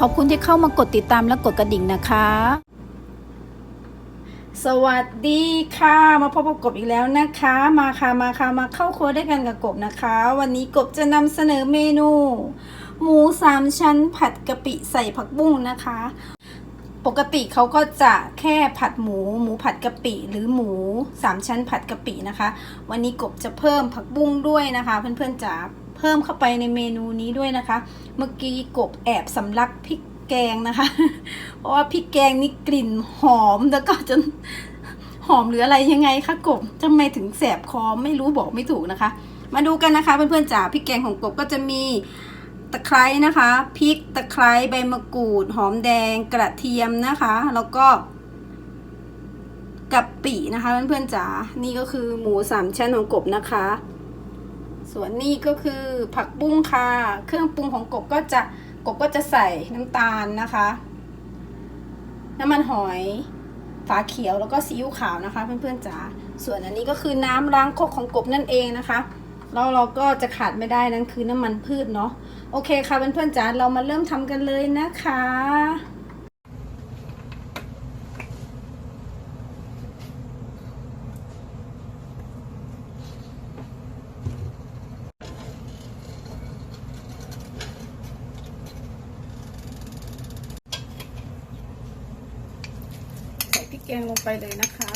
ขอบคุณที่เข้ามากดติดตามและกดกระดิ่งนะคะ สวัสดีค่ะ มาพบกับกบอีกแล้วนะคะ มาค่ะมาค่ะมาเข้าครัวด้วยกันกับกบนะคะ วันนี้กบจะนำเสนอเมนู หมูสามชั้นผัดกะปิใส่ผักบุ้งนะคะ ปกติเขาก็จะแค่ผัดหมู หมูผัดกะปิหรือหมูสามชั้นผัดกะปินะคะ วันนี้กบจะเพิ่มผักบุ้งด้วยนะคะ เพื่อนๆจ๋า เพิ่มเข้าไปในเมนูนี้ด้วยนะคะ เมื่อกี้กบแอบสำลักพริกแกงนะคะ เพราะว่าพริกแกงนี่กลิ่นหอมแล้วก็จนหอมหรืออะไรยังไงคะกบทำไมถึงแสบคอไม่รู้บอกไม่ถูกนะคะ มาดูกันนะคะเพื่อนๆจ๋าพริกแกงของกบก็จะมีตะไคร้นะคะพริกตะไคร้ใบมะกรูด หอมแดงกระเทียมนะคะ แล้วก็กะปินะคะเพื่อนๆจ๋านี่ก็คือหมูสามชั้นของกบนะคะ ส่วนนี้ก็คือผักบุ้งค่ะ เครื่องปรุงของกบก็จะกบก็จะใส่น้ำตาลนะคะ น้ำมันหอยฝาเขียวแล้วก็ซีอิ๊วขาวนะคะ เพื่อนๆจ๋า ส่วนอันนี้ก็คือน้ำล้างคกของกบนั่นเองนะคะแล้วเราก็จะขาดไม่ได้นั่นคือน้ำมันพืชเนาะ โอเคค่ะเพื่อนๆจ๋าเรามาเริ่มทำกันเลยนะคะ ริกแกงลงไปเลยนะคะ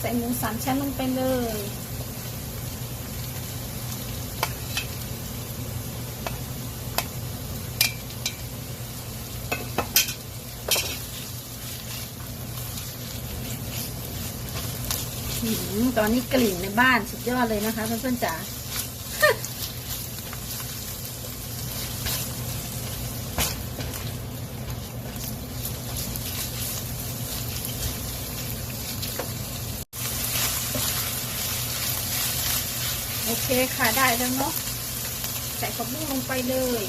ใส่หมูสามชั้นลงไปเลย ตอนนี้กลิ่นในบ้านสุดยอดเลยนะคะเพื่อนๆจ๋า โอเคค่ะได้แล้วเนาะใส่ผักบุ้งลงไปเลย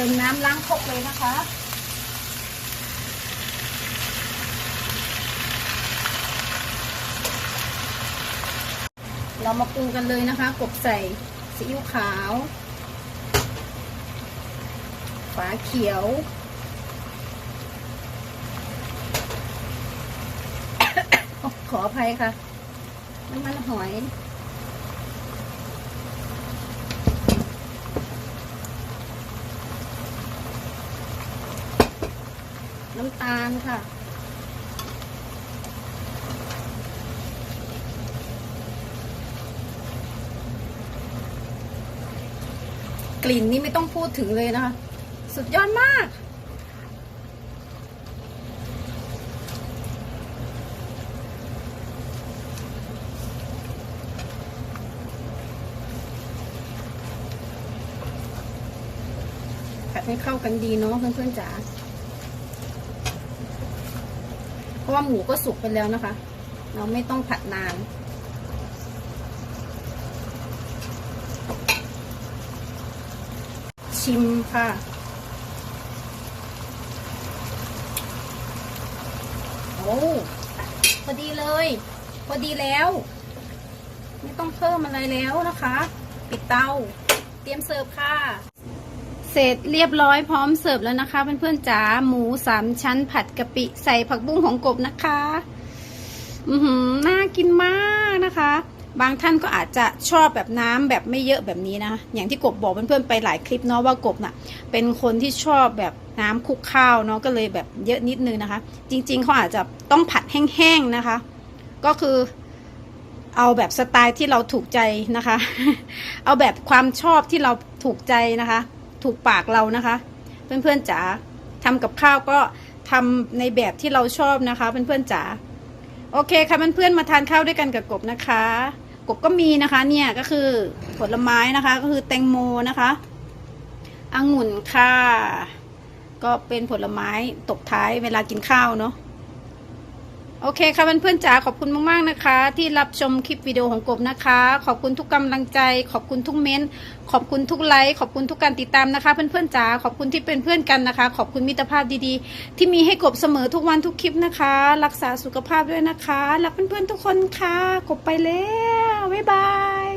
ติมน้ำล้างครกเลยนะคะเรามาปรุงกันเลยนะคะ กบใส่ซีอิ๊วขาว ฝาเขียว ขออภัยค่ะ น้ำมันหอย น้ำตาลค่ะ กลิ่นนี่ไม่ต้องพูดถึงเลยนะคะ สุดยอดมาก ผัดให้เข้ากันดีเนาะเพื่อนๆจ๋า เพราะว่าหมูก็สุกไปแล้วนะคะ เราไม่ต้องผัดนานชิมค่ะ โอ้พอดีเลย พอดีแล้ว ไม่ต้องเพิ่มอะไรแล้วนะคะ ปิดเตา เตรียมเสิร์ฟค่ะ เสร็จเรียบร้อยพร้อมเสิร์ฟแล้วนะคะ เพื่อนๆจ๋าหมูสามชั้นผัดกะปิใส่ผักบุ้งของกบนะคะ อือหือน่ากินมากนะคะ บางท่านก็อาจจะชอบแบบน้ำแบบไม่เยอะแบบนี้นะคะอย่างที่กบบอกเพื่อนๆไปหลายคลิปเนาะว่ากบน่ะ เป็นคนที่ชอบแบบน้ำคลุกข้าวเนาะก็เลยแบบเยอะนิดนึงนะคะ จริง ๆเขาอาจจะต้องผัดแห้งๆนะคะ ก็คือเอาแบบสไตล์ที่เราถูกใจนะคะ เอาแบบความชอบที่เราถูกใจนะคะ ถูกปากเรานะคะ เพื่อนๆจ๋าทำกับข้าวก็ทำในแบบที่เราชอบนะคะ เพื่อนๆจ๋าโอเคค่ะเพื่อนๆมาทานข้าวด้วยกันกับกบนะคะ กบก็มีนะคะเนี่ยก็คือผลไม้นะคะ ก็คือแตงโมนะคะองุ่นค่ะก็เป็นผลไม้ตกท้ายเวลากินข้าวเนาะ โอเคค่ะเพื่อนๆจ๋าขอบคุณมากๆนะคะ ที่รับชมคลิปวิดีโอของกบนะคะ ขอบคุณทุกกำลังใจ ขอบคุณทุกเม้นต์ขอบคุณทุกไลค์ขอบคุณทุกการติดตามนะคะ เพื่อนๆจ๋าขอบคุณที่เป็นเพื่อนกันนะคะ ขอบคุณมิตรภาพดีๆ ที่มีให้กบเสมอทุกวันทุกคลิปนะคะ รักษาสุขภาพด้วยนะคะรักเพื่อนๆทุกคนค่ะกบไปแล้วบ๊ายบาย